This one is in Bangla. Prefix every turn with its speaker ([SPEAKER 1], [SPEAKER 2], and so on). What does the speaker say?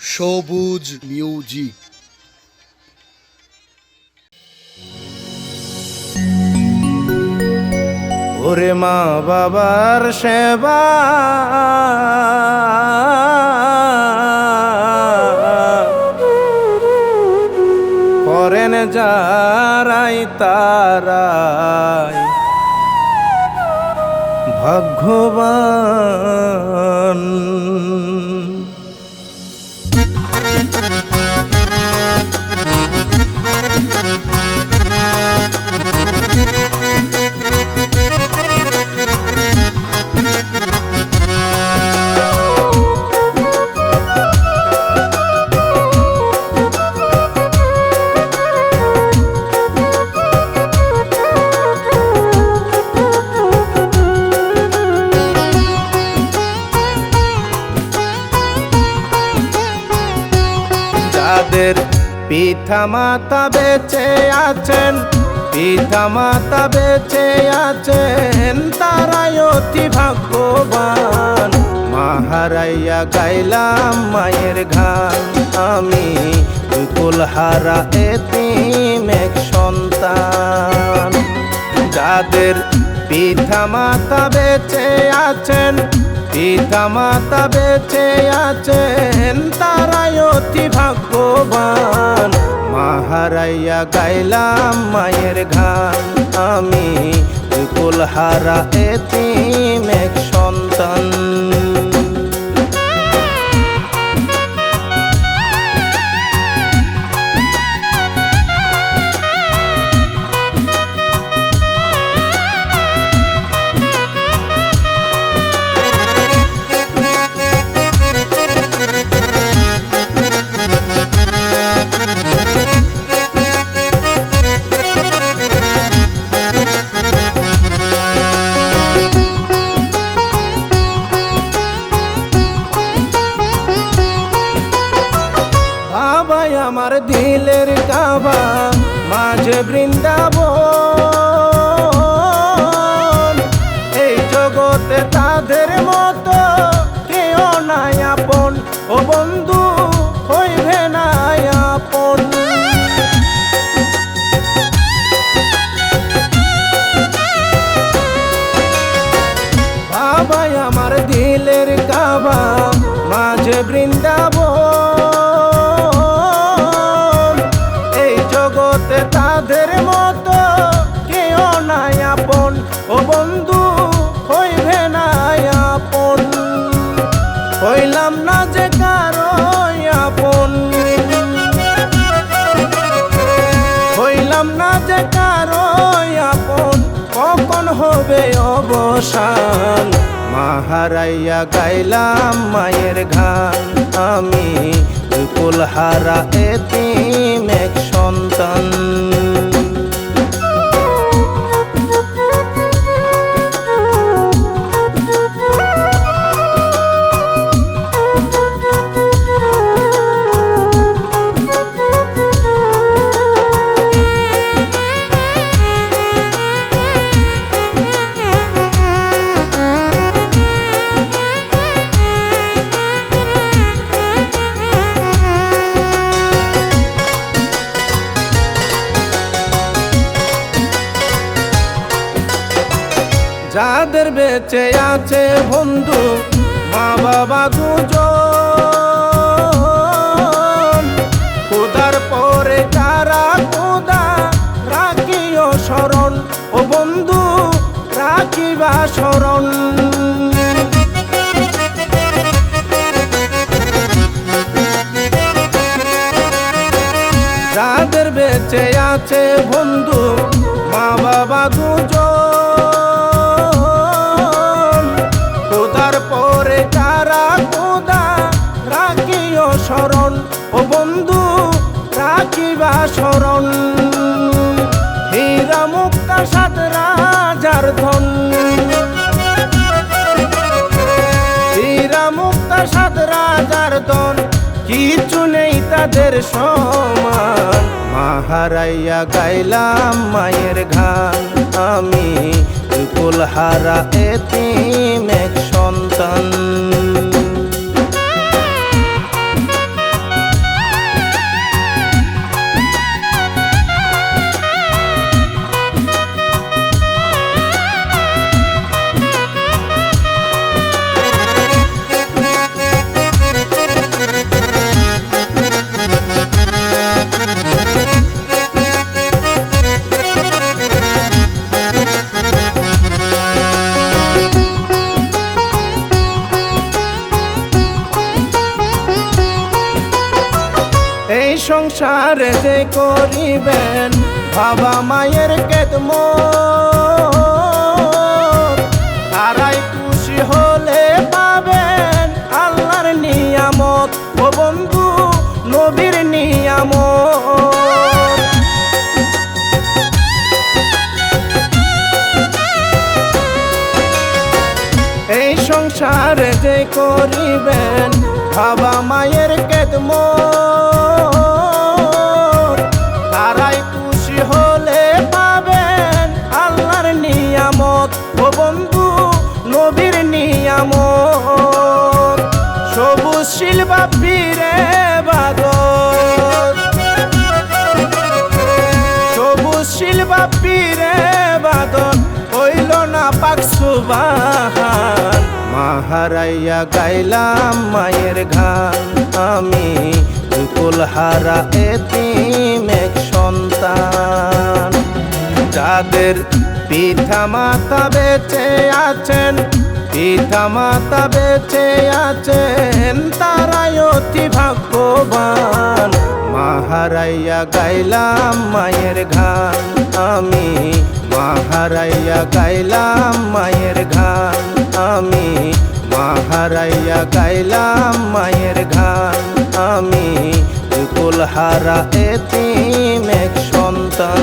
[SPEAKER 1] সবুজ মিউজিক
[SPEAKER 2] ওরে মা বাবার সেবা। করেন যারাই তারাই। ভাগ্যবান। পিতা মাতা বেঁচে আছেন পিতা মাতা বেঁচে আছেন, তারাই অতি ভাগ্যবান। মাহারাইয়া গাইলাম মায়ের গান, আমি কুলহারা এতিম এক সন্তান। যাদের পিতা মাতা বেঁচে আছেন পিতা মাতা বেঁচে আছেন, তারাই অতি ভাগ্যবান। মাহারাইয়া গাইলাম মায়ের গান আমি কুলহারা এতিম এক সন্তান। দিলের কাবা, মাঝে বৃন্দাবন। এই জগতে তাদের মতো কেউ নাই আপন। ও বন্ধু, হইবে নাই আপন। বাবাই আমার দিলের কাবা ও বন্ধু, হইবে নাই আপন। হইলাম না যে আপন। হইলাম না যে কারও আপন। কখন হবে অবসান? মাহারাইয়া গাইলাম মায়ের গান। আমি কুলহারা এতিম এক সন্তান। যাদের বেঁচে আছে বন্ধু মা বাবা দুজন। খোদার পরে তারা খোদা, রাখিও শরণ ও বন্ধু, রাখিবা শরণ যাদের বেঁচে আছে বন্ধু খোদার পরে তারা খোদা রাখিও শরণ। ও বন্ধু, রাখিবা শরণ। হীরা মুক্তা সাত রাজার ধন। হীরা মুক্তা সাত রাজার ধন, কিছু নেই তাদের সমান। মাহারাইয়া গাইলাম মায়ের গান, আমি কুলহারা এতিম এক সন্তান। সংসারে যে করিবেন, বাবা মায়ের কেদম তারাই খুশি হলে পাবেন আল্লাহর নিয়ামত, ও বন্ধু নবীর নিয়ামত। এই সংসারে যে করিবেন, বাবা মায়ের কেদম সবুজ শিলবা ফিরে বাদর সবুজ শিলবা পীরে বাদন হইল না পাক সুবাহান মাহারাইয়া গাইলাম মায়ের গান, আমি দুকুল হারা এতিম এক সন্তান। যাদের পিতা মাতা বেঁচে আছেন পিতা মাতা বেঁচে আছেন, তারাই অতি ভাগ্যবান। মাহারাইয়া গাইলাম মায়ের গান আমি মাহারাইয়া গাইলাম মায়ের গান আমি মাহারাইয়া গাইলাম মায়ের গান আমি কুল হারা এতিম এক সন্তান।